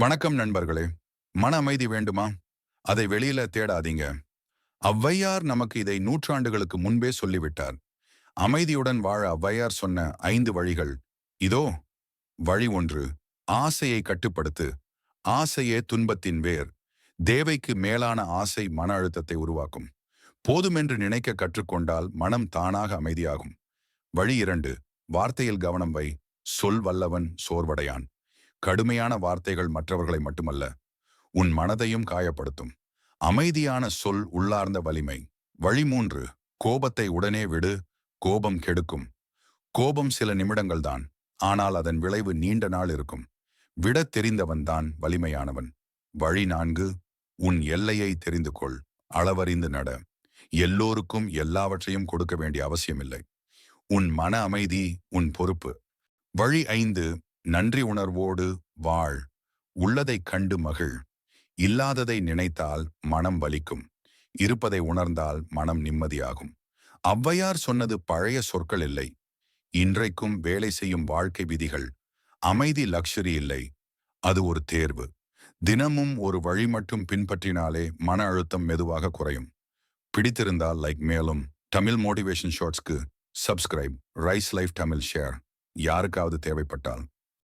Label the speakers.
Speaker 1: வணக்கம் நண்பர்களே. மன அமைதி வேண்டுமா? அதை வெளியில தேடாதீங்க. ஔவையார் நமக்கு இதை நூற்றாண்டுகளுக்கு முன்பே சொல்லிவிட்டார். அமைதியுடன் வாழ ஔவையார் சொன்ன ஐந்து வழிகள். இதோ வழி ஒன்று. ஆசையை கட்டுப்படுத்து. ஆசையே துன்பத்தின் வேர். தேவைக்கு மேலான ஆசை மன அழுத்தத்தை உருவாக்கும். போதுமென்று நினைக்க கற்றுக்கொண்டால் மனம் தானாக அமைதியாகும். வழி இரண்டு. வார்த்தையில் கவனம் வை. சொல் வல்லவன் சோர்வடையான். கடுமையான வார்த்தைகள் மற்றவர்களை மட்டுமல்ல உன் மனதையும் காயப்படுத்தும். அமைதியான சொல் உள்ளார்ந்த வலிமை. வழி மூன்று கோபத்தை உடனே விடு கோபம் கெடுக்கும். கோபம் சில நிமிடங்கள்தான் ஆனால் அதன் விளைவு நீண்ட நாள் இருக்கும். விடத் தெரிந்தவன்தான் வலிமையானவன். வழி நான்கு உன் எல்லையை தெரிந்து கொள் அளவறிந்து நட. எல்லோருக்கும் எல்லாவற்றையும் கொடுக்க வேண்டிய அவசியமில்லை. உன் மன அமைதி உன் பொறுப்பு. வழி ஐந்து நன்றி உணர்வோடு வாழ். உள்ளதைக் கண்டு மகிழ். இல்லாததை நினைத்தால் மனம் வலிக்கும். இருப்பதை உணர்ந்தால் மனம் நிம்மதியாகும். ஔவையார் சொன்னது பழைய சொற்கள் இல்லை. இன்றைக்கும் வேலை செய்யும் வாழ்க்கை விதிகள். அமைதி லக்ஷரி இல்லை. அது ஒரு தேர்வு. தினமும் ஒரு வழி மட்டும் பின்பற்றினாலே மன அழுத்தம் மெதுவாக குறையும். பிடித்திருந்தால் லைக் மேலும். Tamil motivation ஷார்ட்ஸ்க்கு subscribe. Rise life Tamil share. யாருக்காவது தேவைப்பட்டால்.